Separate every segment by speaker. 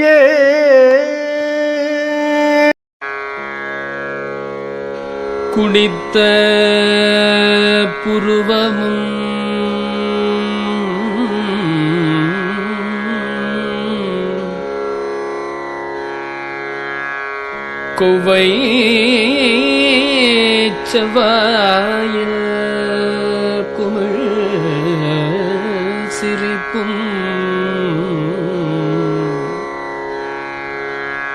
Speaker 1: ஏ.
Speaker 2: குடித்த புருவமும் குவை செவ்வாயில் குமிழ் சிரிப்பும்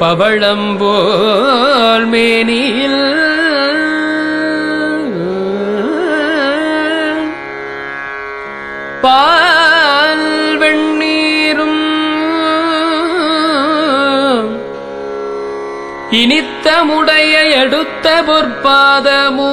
Speaker 2: பவளம்போல் மேனியில். பால் வெண்ணீரும் இனித்தமுடைய எடுத்த பொற்பாதமோ